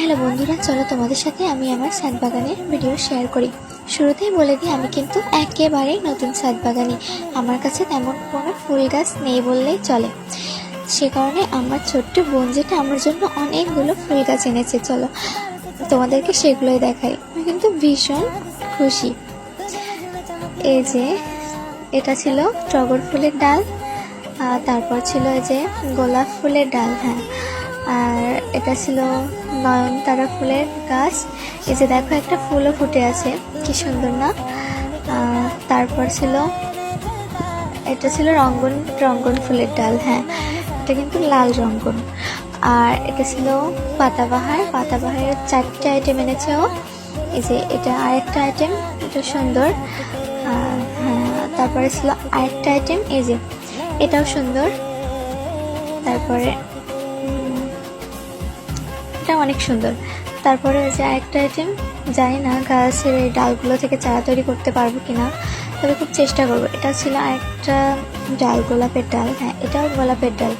Hello বন্ধুরা, চলো তোমাদের সাথে আমি আমার ছাদ বাগানের ভিডিও শেয়ার করি। শুরুতেই বলে দিই, আমি কিন্তু একেবারেই নতুন ছাদ বাগানি আমার কাছে তেমন কোনো ফুল গাছ নেই বললেই চলে। সে কারণে আমার ছোট্ট বোন যেটা, আমার জন্য অনেকগুলো ফুল গাছ এনেছে, চলো তোমাদেরকে সেগুলোই দেখাই। আমি কিন্তু ভীষণ খুশি। এই যে, এটা ছিল টগর ফুলের ডাল তারপর ছিল এই যে গোলাপ ফুলের ডাল হ্যাঁ। এটা ছিল নয়নতারা ফুলের গাছ। এই যে দেখো, একটা ফুলও ফুটে আছে। কি সুন্দর না? তারপর ছিল, এটা ছিল রঙ্গন রঙ্গন ফুলের ডাল হ্যাঁ। এটা কিন্তু লাল রঙ্গন। আর এটা ছিল পাতাবাহার। পাতাবাহারের চারটে আইটেম এনেছে ও। এই যে এটা আরেকটা আইটেম এটা সুন্দর। হ্যাঁ তারপরে ছিল আরেকটা আইটেম এই যে এটাও সুন্দর। তারপরে অনেক সুন্দর। তারপরে যে আরেকটা আইটেম জানি না গাছের এই ডালগুলো থেকে চারা তৈরি করতে পারব কি না তবে খুব চেষ্টা করব। এটা ছিল আরেকটা ডাল, গোলাপের ডাল। হ্যাঁ এটাও গোলাপের ডাল।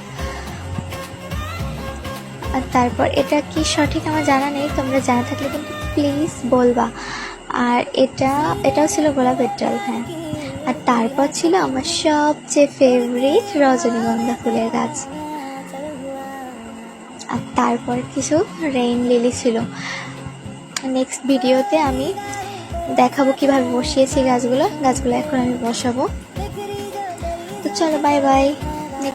আর তারপর এটা কি সঠিক আমার জানা নেই, তোমরা জানা থাকলে কিন্তু প্লিজ বলবা। আর এটা, এটাও ছিল গোলাপের ডাল হ্যাঁ। আর তারপর ছিল আমার সবচেয়ে ফেভারিট রজনীগন্ধা ফুলের গাছ। আর তারপর কিছু রেইন লিলি ছিল। নেক্সট ভিডিওতে আমি দেখাবো কীভাবে বসিয়েছি গাছগুলো। গাছগুলো এখন আমি বসাবো। তো চলো বাই বাই